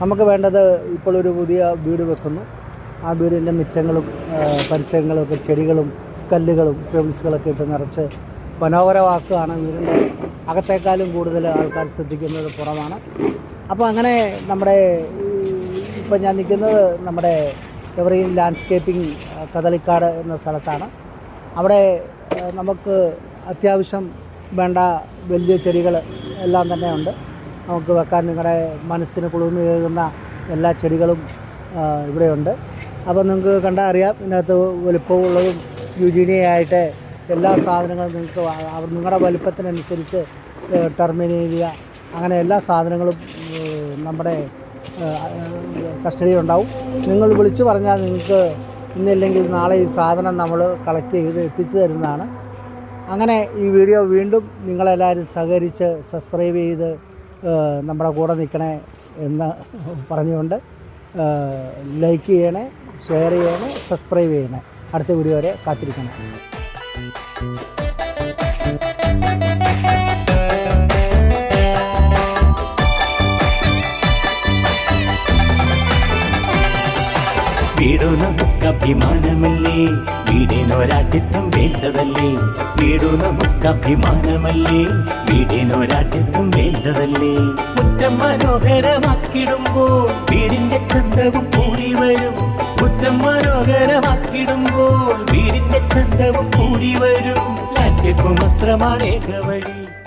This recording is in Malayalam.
നമുക്ക് വേണ്ടത് ഇപ്പോൾ ഒരു പുതിയ വീട് വെക്കുന്നു. ആ വീടിന്റെ മുറ്റങ്ങളും പരിസരങ്ങളും ഒക്കെ ചെടികളും കല്ലുകളും പെബിൾസുകളൊക്കെ ഇട്ട് നിറച്ച് മനോഹരമാക്കുകയാണ് വീടിന്റെ. അകത്തേക്കാളും കൂടുതൽ ആൾക്കാർ ശ്രദ്ധിക്കുന്നത് പുറമാണ്. അപ്പോൾ അങ്ങനെ നമ്മുടെ ഇപ്പം ഞാൻ നിൽക്കുന്നത് നമ്മുടെ എവറീൻ ലാൻഡ്സ്കേപ്പിംഗ് കദളിക്കാട് എന്ന സ്ഥലത്താണ്. അവിടെ നമുക്ക് അത്യാവശ്യം വേണ്ട വലിയ ചെടികൾ എല്ലാം തന്നെ ഉണ്ട് നമുക്ക് വെക്കാൻ നിങ്ങളുടെ മനസ്സിന് കുളിർന്ന് കേൾക്കുന്ന എല്ലാ ചെടികളും ഇവിടെയുണ്ട്. അപ്പോൾ നിങ്ങൾക്ക് കണ്ടാൽ അറിയാം ഇതിനകത്ത് വലുപ്പമുള്ളതും യുജിനിയായിട്ട് എല്ലാ സാധനങ്ങളും നിങ്ങൾക്ക് നിങ്ങളുടെ വലുപ്പത്തിനനുസരിച്ച് ടെർമിനേലിയ അങ്ങനെ എല്ലാ സാധനങ്ങളും നമ്മുടെ കസ്റ്റഡി ഉണ്ടാവും നിങ്ങൾ വിളിച്ചു പറഞ്ഞാൽ നിങ്ങൾക്ക് ഇന്നില്ലെങ്കിൽ നാളെ ഈ സാധനം നമ്മൾ കളക്ട് ചെയ്ത് എത്തിച്ചു തരുന്നതാണ്. അങ്ങനെ ഈ വീഡിയോ വീണ്ടും നിങ്ങളെല്ലാവരും സഹകരിച്ച് സബ്സ്ക്രൈബ് ചെയ്ത് നമ്മുടെ കൂടെ നിൽക്കണേ എന്ന് പറഞ്ഞുകൊണ്ട് ലൈക്ക് ചെയ്യണേ ഷെയർ ചെയ്യണേ സബ്സ്ക്രൈബ് ചെയ്യണേ. അടുത്ത വീഡിയോ വരെ കാത്തിരിക്കണം. വീടു നമുക്ക് അഭിമാനമല്ലേ വീടിനൊരാജ്യത്വം വേണ്ടതല്ലേ? വീടു നമുക്ക് അഭിമാനമല്ലേ വീടിനൊരാജ്യത്വം വേണ്ടതല്ലേ? മുറ്റം മനോഹരമാക്കിടുമ്പോൾ വീടിന്റെ ചന്തവും കൂടി വരും. മുറ്റം മനോഹരമാക്കിടുമ്പോൾ വീടിന്റെ ചന്തവും കൂടി വരും. രാജ്യത്വം വസ്ത്രമാണ് ഏക വഴി.